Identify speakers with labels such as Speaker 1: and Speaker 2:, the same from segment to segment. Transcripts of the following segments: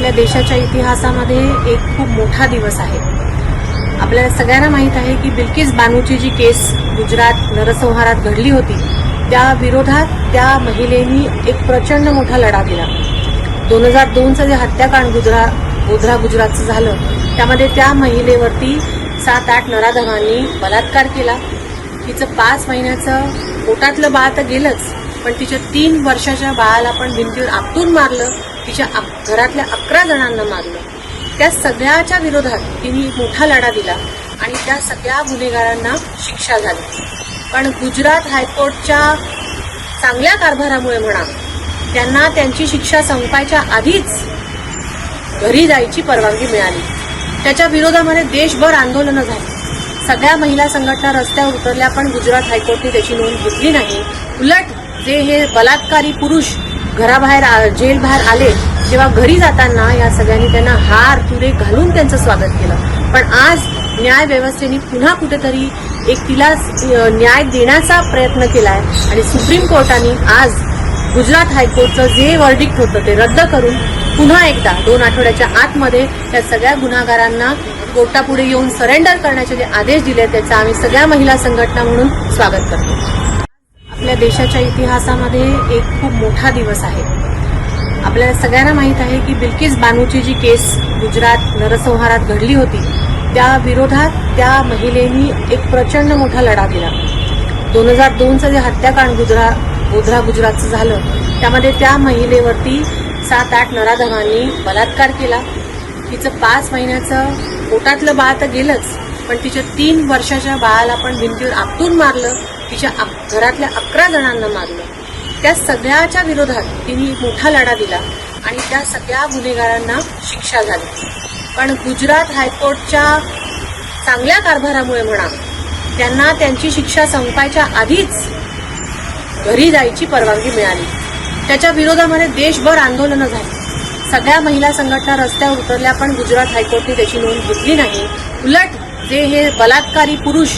Speaker 1: आपल्या देशाच्या इतिहासामध्ये एक खूप मोठा दिवस आहे. आपल्याला सगळ्यांना माहीत आहे की बिल्किस बानूची जी केस गुजरात नरसंहारात घडली होती त्या विरोधात त्या महिलेनी एक प्रचंड मोठा लढा दिला. दोन हजार दोनचं जे हत्याकांड गुजरा गोधरा गुजरातचं झालं त्यामध्ये त्या महिलेवरती सात आठ नराधमांनी बलात्कार केला. तिचं पाच महिन्याचं पोटातलं बाळ तर गेलंच पण तिच्या तीन वर्षाच्या बाळाला पण भिंतीवर आपटून मारलं. तिच्या घरातल्या अकरा जणांना मारलं. त्या सगळ्याच्या विरोधात तिने मोठा लढा दिला आणि त्या सगळ्या गुन्हेगारांना शिक्षा झाली. पण गुजरात हायकोर्टच्या चांगल्या कारभारामुळे म्हणा त्यांना त्यांची शिक्षा संपायच्या आधीच घरी जायची परवानगी मिळाली. त्याच्या विरोधामध्ये देशभर आंदोलनं झाली. सगळ्या महिला संघटना रस्त्यावर उतरल्या पण गुजरात हायकोर्टने त्याची नोंद घेतली नाही. उलट जे हे बलात्कारी पुरुष घराबाहेर आ- जेलबाहेर आले जेव्हा घरी जाताना या सगळ्यांनी त्यांना हार तुरे घालून त्यांचं स्वागत केलं. पण आज न्याय व्यवस्थेने पुन्हा कुठेतरी एक तिला न्याय देण्याचा प्रयत्न केलाय आणि सुप्रीम कोर्टाने आज गुजरात हायकोर्टचं जे वर्डिक्ट होतं ते रद्द करून पुन्हा एकदा दोन आठवड्याच्या आतमध्ये त्या सगळ्या गुन्हागारांना कोर्टापुढे येऊन सरेंडर करण्याचे जे आदेश दिले त्याचा आम्ही सगळ्या महिला संघटना म्हणून स्वागत करतो. आपल्या देशाच्या इतिहासामध्ये एक खूप मोठा दिवस आहे. आपल्याला सगळ्यांना माहीत आहे की बिल्किस बानूची जी केस गुजरात नरसंहारात घडली होती त्या विरोधात त्या महिलेनी एक प्रचंड मोठा लढा दिला. दोन हजार दोनचं जे हत्याकांड गुजरा गोधरा गुजरातचं झालं त्यामध्ये त्या महिलेवरती सात आठ नराधमांनी बलात्कार केला. तिचं पाच महिन्याचं पोटातलं बाळ तर गेलंच पण तिच्या तीन वर्षाच्या बाळाला पण भिंतीवर आपटून मारलं. तिच्या घरातल्या अकरा जणांना मारलं. त्या सगळ्याच्या विरोधात तिने मोठा लढा दिला आणि त्या सगळ्या गुन्हेगारांना शिक्षा झाली. पण गुजरात हायकोर्टच्या चांगल्या कारभारामुळे म्हणा त्यांना त्यांची शिक्षा संपायच्या आधीच घरी जायची परवानगी मिळाली. त्याच्या विरोधामध्ये देशभर आंदोलनं झाली. सगळ्या महिला संघटना रस्त्यावर उतरल्या पण गुजरात हायकोर्टने त्याची नोंद घेतली नाही. उलट जे हे बलात्कारी पुरुष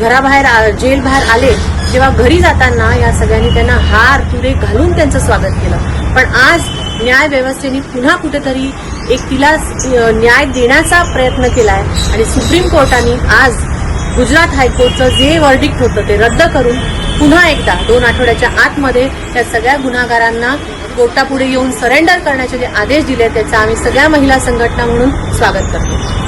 Speaker 1: घराबाहेर आ- जेलबाहेर आले जेव्हा घरी जाताना या सगळ्यांनी त्यांना हार तुरे घालून त्यांचं स्वागत केलं. पण आज न्याय व्यवस्थेने पुन्हा कुठेतरी एक तिला न्याय देण्याचा प्रयत्न केलाय आणि सुप्रीम कोर्टाने आज गुजरात हायकोर्टचं जे वर्डिक्ट होतं ते रद्द करून पुन्हा एकदा दोन आठवड्याच्या आतमध्ये त्या सगळ्या गुन्हागारांना कोर्टापुढे येऊन सरेंडर करण्याचे जे आदेश दिले त्याचा आम्ही सगळ्या महिला संघटना म्हणून स्वागत करतो.